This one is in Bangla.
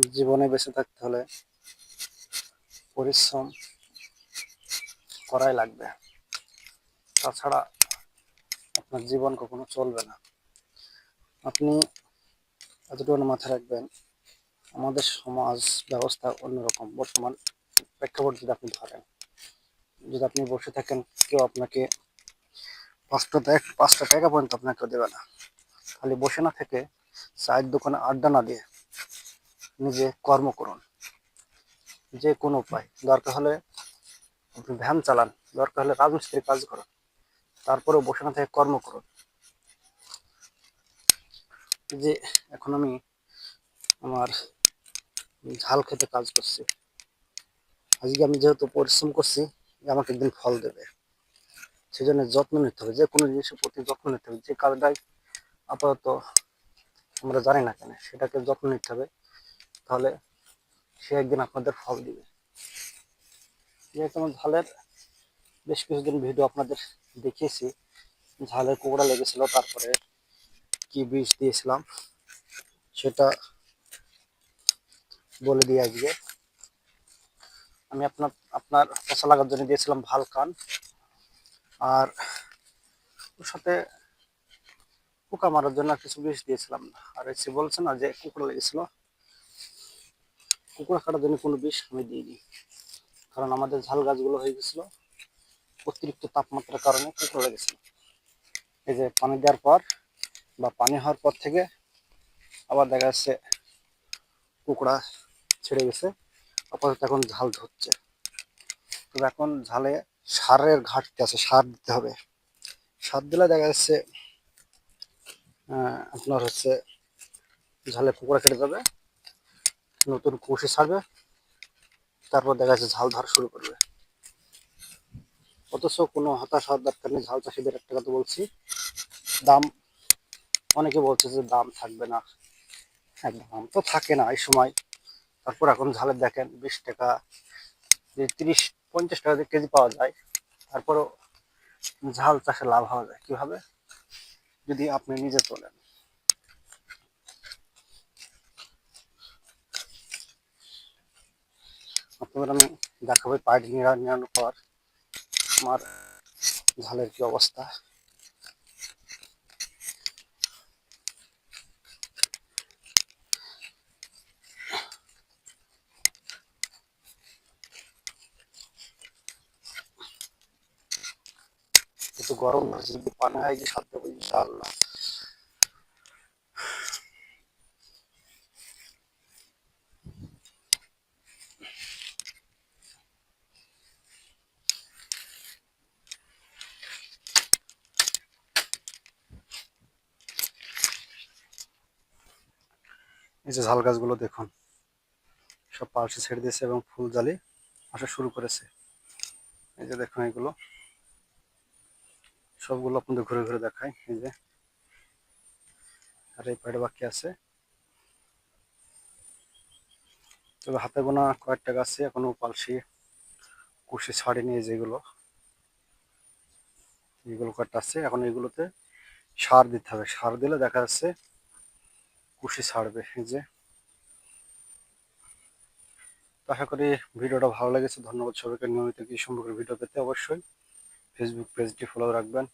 জীবনে বেঁচে থাকতে হলে পরিশ্রম করাই লাগবে। তাছাড়া আপনার জীবন কখনো চলবে না। আপনি এতটুকু মাথায় রাখবেন, আমাদের সমাজ ব্যবস্থা অন্যরকম। বর্তমান প্রেক্ষাপট যদি আপনি ধরেন, যদি আপনি বসে থাকেন, কেউ আপনাকে পাঁচটা পাঁচটা টাকা পর্যন্ত আপনাকে দেবে না। খালি বসে না থেকে চায়ের দোকানে আড্ডা না দিয়ে নিজে কর্ম করুন। যে কোনো উপায়। দরকার হলে আপনি ভ্যান চালান, দরকার হলে রাজমিস্ত্রির কাজ করুন, তারপরেও বসে না থেকে কর্ম করুন। যে এখন আমি আমার ঝাল খেতে কাজ করছি। আজকে আমি যেহেতু পরিশ্রম করছি আমাকে একদিন ফল দেবে। সেই জন্য যত্ন নিতে হবে, যে কোনো জিনিসের প্রতি যত্ন নিতে হবে। যে কাজটাই আপাতত আমরা জানি না কেন, সেটাকে যত্ন নিতে হবে। তাহলে সে একদিন আপনাদের ফল দিবে। আমার ঝালের বেশ কিছুদিন ভিডিও আপনাদের দেখিয়েছি। ঝালের কুকুরা লেগেছিল, তারপরে কি বিষ দিয়েছিলাম সেটা বলে দিই আজকে। আমি আপনার আপনার পচা লাগার জন্য দিয়েছিলাম ভালো কান আর ওর সাথে পোকা মারার জন্য কিছু বিষ দিয়েছিলাম আর এসে বলছে না যে কুকুর লেগেছিল কুকুর কাটার জন্য কোনো বিষ আমি দিইনি কারণ আমাদের ঝাল গাছগুলো হয়ে গেছিল, অতিরিক্ত তাপমাত্রার কারণে কুকুর লেগেছিল এই যে পানি দেওয়ার পর বা পানি হওয়ার পর থেকে আবার দেখা যাচ্ছে কুকুড়া ছেড়ে গেছে। আপাতত এখন ঝাল ধরছে। তবে এখন ঝালে সারের ঘাটতি আছে, সার দিতে হবে। সার দিলে দেখা যাচ্ছে আপনার হচ্ছে ঝালে কুকুরা কেটে যাবে। নতুন কুশি ছাড়বে, তারপর দেখা যাচ্ছে ঝাল ধরা শুরু করবে। অথচ কোনো হতাশ হওয়ার দরকার নেই, ঝাল চাষিদের একটা কথা বলছি। দাম, অনেকে বলছে যে দাম থাকবে না দাম তো থাকে না এই সময়। তারপর এখন ঝালের দেখেন বিশ টাকা যে তিরিশ, পঞ্চাশ টাকা দিয়ে কেজি পাওয়া যায়, তারপরেও ঝাল চাষে লাভ হওয়া যায়। কীভাবে? যদি আপনি নিজে তোলেন। আপনাদের আমি দেখাবো পাইট নিড়া নিড়ানোর পর আমার ঝালের কি অবস্থা। গরম যদি পানি হয় কি সাথে ইনশাআল্লাহ। এই যে ঝাল গাছগুলো দেখুন, সব পাশে ছেড়ে দিয়েছে এবং ফুল জালি আসা শুরু করেছে। এই যে দেখুন এগুলো, সবগুলো আপনাদের ঘুরে ঘুরে দেখায় এই যে, আর এই পাড়ে বাকি আছে। তবে হাতে গোনা কয়েকটা গাছে এখনও পালসি, কুশি ছাড়েনি যেগুলো। এগুলো কয়েকটা আছে। এখন এগুলোতে সার দিতে হবে। সার দিলে দেখা যাচ্ছে কুশি ছাড়বে যে। আশা করি ভিডিওটা ভালো লেগেছে। ধন্যবাদ সবাইকে নিয়মিত কি সম্পর্কে ভিডিও পেতে অবশ্যই। ফেসবুক পেজটি ফলো রাখবেন।